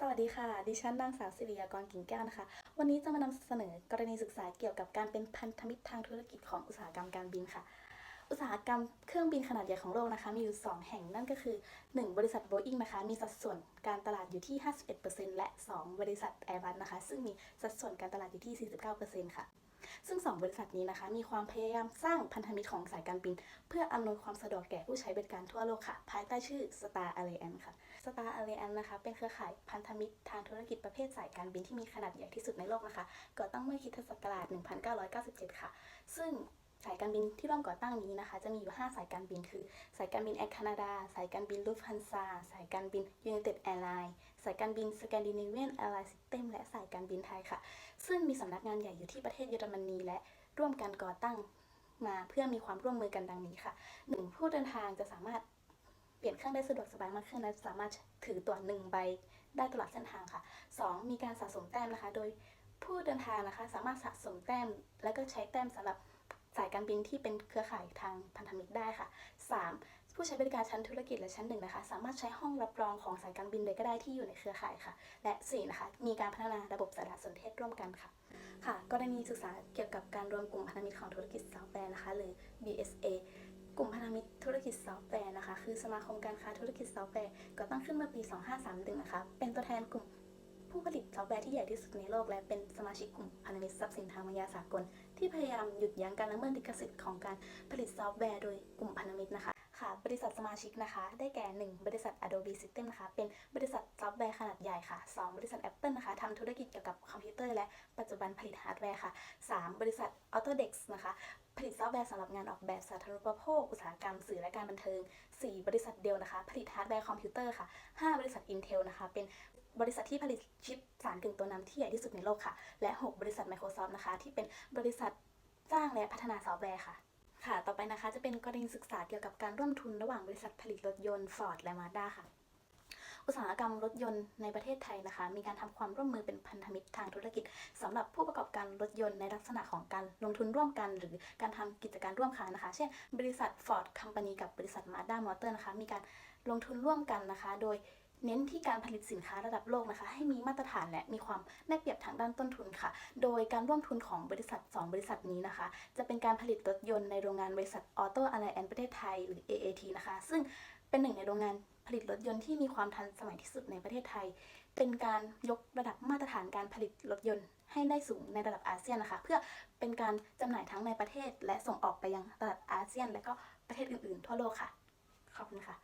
สวัสดีค่ะ ดิฉันนางสาวสิริยากรกิ่งแก้วนะคะ วันนี้จะมานำเสนอกรณีศึกษาเกี่ยวกับการเป็นพันธมิตรทางธุรกิจของอุตสาหกรรมการบินค่ะ อุตสาหกรรมเครื่องบินขนาดใหญ่ของโลกนะคะ มีอยู่ 2 แห่งนั่นก็คือ 1 บริษัทโบอิงนะคะ มีสัดส่วนการตลาดอยู่ที่ 51%และ 2 บริษัทแอร์บัสนะคะ ซึ่งมีสัดส่วนการตลาดอยู่ที่ 49%ค่ะ ซึ่ง 2 บริษัทนี้นะคะ มีความพยายามสร้างพันธมิตรของสายการบิน เพื่ออำนวยความสะดวกแก่ผู้ใช้บริการทั่วโลกค่ะ ภายใต้ชื่อ Star Alliance ค่ะ Star Alliance นะคะ เป็นเครือข่ายพันธมิตรทางธุรกิจประเภทสายการบินที่มีขนาดใหญ่ที่สุดในโลกนะคะก่อตั้งเมื่อคิทศักราช1997 ค่ะ ซึ่ง สายการบินที่ร่วมก่อตั้งนี้นะคะ จะมีอยู่ 5 สายการบินคือ สายการบินแอร์แคนาดา สายการบินลูฟฮันซาสายการบิน United Airlines สายการบิน Scandinavian Airlines System และสายการบินไทยค่ะ ซึ่งมีสำนักงานใหญ่อยู่ที่ประเทศเยอรมนีและร่วมกันก่อตั้งมาเพื่อมีความร่วมมือกันดังนี้ค่ะ 1. ผู้เดินทางจะสามารถเปลี่ยนเครื่องได้สะดวกสบายมากขึ้นและสามารถถือตั๋วหนึ่งใบได้ตลอดเส้นทางค่ะ 2. มีการสะสมแต้มนะคะ โดยผู้เดินทางนะคะ สามารถสะสมแต้ม และก็ใช้แต้มสำหรับ สายการบินที่เป็นเครือข่ายทางพันธมิตรได้ค่ะ 3. ผู้ใช้บริการชั้นธุรกิจและชั้นหนึ่งนะคะ สามารถใช้ห้องรับรองของสายการบินใดก็ได้ที่อยู่ในเครือข่ายค่ะ และ 4. นะคะมีการพัฒนาระบบสารสนเทศร่วมกันค่ะค่ะกรณีศึกษาเกี่ยวกับการรวมกลุ่มพันธมิตรของธุรกิจซอฟต์แวร์นะคะ หรือ BSA กลุ่มพันธมิตรธุรกิจซอฟต์แวร์นะคะ คือสมาคมการค้าธุรกิจซอฟต์แวร์ก่อตั้งขึ้นเมื่อปี 2531 นะคะ เป็นตัวแทนกลุ่ม ผู้ผลิตซอฟต์แวร์ที่ใหญ่ที่สุดในโลกและเป็นสมาชิกกลุ่มพันธมิตรทรัพย์สินทางปัญญาสากล ที่พยายามหยุดยั้งการละเมิดลิขสิทธิ์ของการผลิตซอฟต์แวร์โดยกลุ่มพันธมิตรนะคะค่ะบริษัทสมาชิกนะคะ ได้แก่ 1 บริษัท Adobe System นะคะ เป็นบริษัทซอฟต์แวร์ขนาดใหญ่ค่ะ 2 บริษัท Apple นะคะทำธุรกิจเกี่ยวกับคอมพิวเตอร์และปัจจุบันผลิตฮาร์ดแวร์ค่ะ 3 บริษัท Autodesk นะคะ ผลิตซอฟต์แวร์สำหรับงานออกแบบสาธารณูปโภค อุตสาหกรรมสื่อและการบันเทิง 4 บริษัทเดลนะคะ ผลิตฮาร์ดแวร์คอมพิวเตอร์ค่ะ 5 บริษัท Intel นะคะ เป็น บริษัทที่ผลิตชิปสารกึ่งตัวนำที่ใหญ่ที่สุดในโลกค่ะ และ 6 บริษัท Microsoft นะคะ ที่เป็นบริษัทสร้างและพัฒนาซอฟต์แวร์ค่ะ ค่ะ ต่อไปนะคะจะเป็นกรณีศึกษาเกี่ยวกับการร่วมทุนระหว่างบริษัทผลิตรถยนต์ Ford และ Mazda ค่ะอุตสาหกรรมรถยนต์ในประเทศไทยนะคะ มีการทำความร่วมมือเป็นพันธมิตรทางธุรกิจสำหรับผู้ประกอบการรถยนต์ในลักษณะของการลงทุนร่วมกัน หรือการทำกิจการร่วมค้านะคะ เช่น บริษัท Ford Company กับบริษัท Mazda Motor นะคะ มีการลงทุนร่วมกันนะคะ โดย เน้นที่การผลิตสินค้าระดับโลกนะคะ ให้มีมาตรฐานและมีความได้เปรียบทางด้านต้นทุนค่ะ โดยการร่วมทุนของบริษัท 2 บริษัทนี้นะคะ จะเป็นการผลิตรถยนต์ในโรงงานบริษัทออโต้อะไลแอนประเทศไทยหรือ AAT นะคะ ซึ่งเป็นหนึ่งในโรงงานผลิตรถยนต์ที่มีความทันสมัยที่สุดในประเทศไทย เป็นการยกระดับมาตรฐานการผลิตรถยนต์ให้ได้สูงในระดับอาเซียนนะคะ เพื่อเป็นการจำหน่ายทั้งในประเทศ และส่งออกไปยังตลาดอาเซียน และก็ประเทศอื่นๆ ทั่วโลกค่ะ ขอบคุณค่ะ